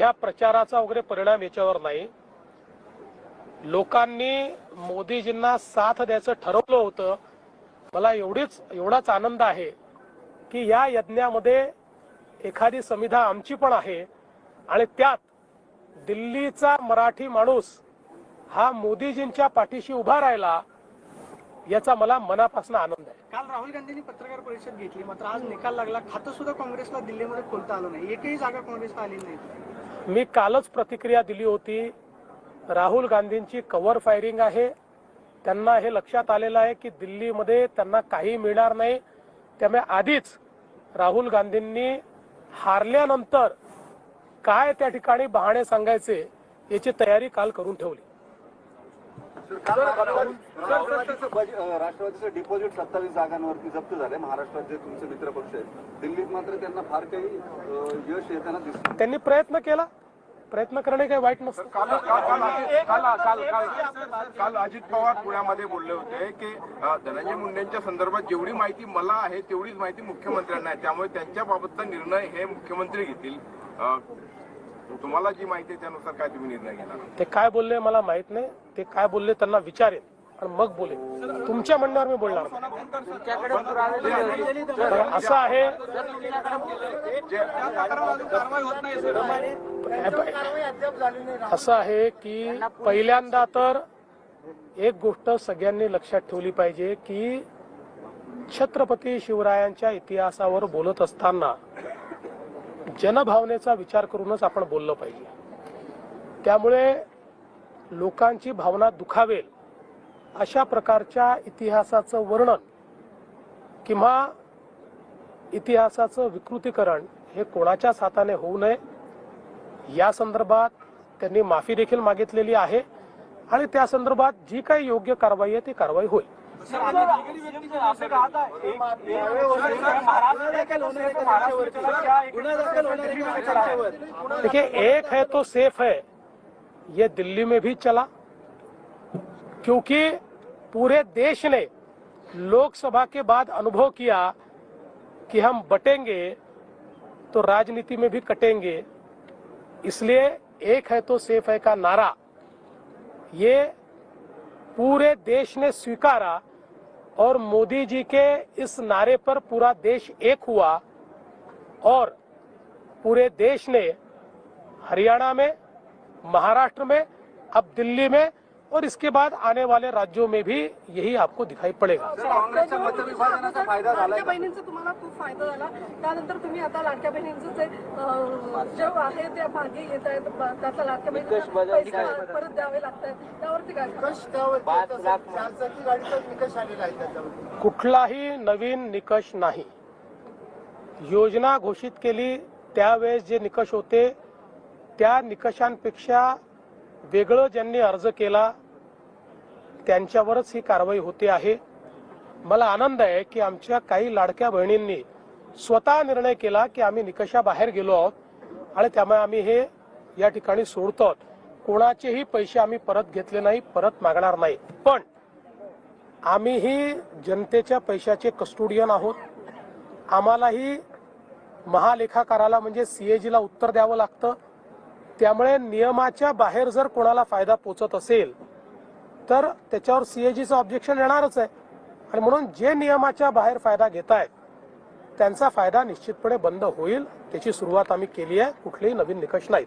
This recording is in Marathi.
या प्रचाराचा वगैरे परिणाम याच्यावर नाही. लोकांनी मोदीजींना साथ द्यायचं ठरवलं होतं. मला एवढीच एवढाच आनंद आहे की या यज्ञामध्ये एखादी समिधा आमची पण आहे आणि त्यात दिल्लीचा मराठी माणूस हा मोदीजींच्या पाठीशी उभा राहिला याचा मला मनापासून आनंद आहे. काल राहुल गांधींनी पत्रकार परिषद घेतली मात्र आज निकाल लागला. खातं सुद्धा काँग्रेसला दिल्लीमध्ये खोलता आलं नाही. एकही जागा काँग्रेसला आली नाही. मी कालच प्रतिक्रिया दिली होती. राहुल गांधींची कव्हर फायरिंग आहे. त्यांना हे लक्षात आलेलं आहे की दिल्लीमध्ये त्यांना काही मिळणार नाही. त्यामुळे आधीच राहुल गांधींनी हारल्यानंतर काय त्या ठिकाणी बहाणे सांगायचे याची तयारी काल करून ठेवली. राष्ट्रवादीचं डिपॉझिट सत्तावीस जागांवरती जप्त झाले महाराष्ट्रात जे तुमचे मित्र पक्ष आहेत. दिल्लीत मात्र त्यांना फार काही यश येताना दिसत त्यांनी प्रयत्न केला. प्रयत्न करणे काही वाईट नसतं. काल काल काल काल काल काल काल अजित पवार पुण्यामध्ये बोलले होते की धनंजय मुंडेंच्या संदर्भात जेवढी माहिती मला आहे तेवढीच माहिती मुख्यमंत्र्यांना आहे. त्यामुळे त्यांच्याबाबतचा निर्णय हे मुख्यमंत्री घेतील. तुम्हाला जी माहिती आहे त्यानुसार काय तुम्ही निर्णय घेणार? ते काय बोलले मला माहीत नाही. ते काय बोलले त्यांना विचारेन. आणि मग बोले तुमच्या म्हणण्यावर मी बोलणार असं आहे. असं आहे की पहिल्यांदा तर एक गोष्ट सगळ्यांनी लक्षात ठेवली पाहिजे की छत्रपती शिवरायांच्या इतिहासावर बोलत असताना जनभावनेचा विचार करूनच आपण बोललं पाहिजे. त्यामुळे लोकांची भावना दुखावेल अशा प्रकारच्या इतिहासाचं वर्णन किंवा इतिहासाचं विकृतीकरण हे कोणाच्याच हाताने होऊ नये या संदर्भात त्यांनी माफी देखील मागितलेली आहे आणि त्या संदर्भात जी काही योग्य कारवाई आहे ती कारवाई होईल. देखिए एक है तो सेफ़ है ये दिल्ली में भी चला क्योंकि पूरे देश ने लोकसभा के बाद अनुभव किया कि हम बटेंगे तो राजनीति में भी कटेंगे इसलिए एक है तो सेफ़ है का नारा। ये पूरे देश ने स्वीकारा और मोदी जी के इस नारे पर पूरा देश एक हुआ और पूरे देश ने हरियाणा में, महाराष्ट्र में, अब दिल्ली में और इसके बाद आने वाले राज्यों में भी यही आपको दिखाई पड़ेगा। काँग्रेसच्या मतविभाजनाचा फायदा झालाय लाडक्या का? बहिणींचा तुम्हाला खूप फायदा झाला. त्यानंतर तुम्ही आता लाडक्या बहिणींचं जे अं, जे आहे ते मागे येत आहेत. ब- त्याचा लाडक्या बहिणींना पैसे परत द्यावे लागतात त्यावरती काय सांगाल? कुठलाही नवीन निकष नाही. योजना घोषित केली त्यावेळेस जे निकष होते त्या निकषांपेक्षा वेगळं ज्यांनी अर्ज केला त्यांच्यावरच ही कारवाई होते आहे. मला आनंद आहे की आमच्या काही लाडक्या बहिणींनी स्वतः निर्णय केला की आम्ही निकषाबाहेर गेलो आहोत आणि त्यामुळे आम्ही हे या ठिकाणी सोडतो आहोत. कोणाचेही पैसे आम्ही परत घेतले नाही परत मागणार नाही. पण आम्हीही जनतेच्या पैशाचे कस्टोडियन आहोत. आम्हालाही महालेखाकाराला म्हणजे सीएजीला उत्तर द्यावं लागतं. त्यामुळे नियमाच्या बाहेर जर कोणाला फायदा पोचत असेल तर त्याच्यावर सीएजीचं ऑब्जेक्शन येणारच आहे. आणि म्हणून जे नियमाच्या बाहेर फायदा घेत आहेत त्यांचा फायदा निश्चितपणे बंद होईल त्याची सुरुवात आम्ही केली आहे. कुठलेही नवीन निकष नाहीत.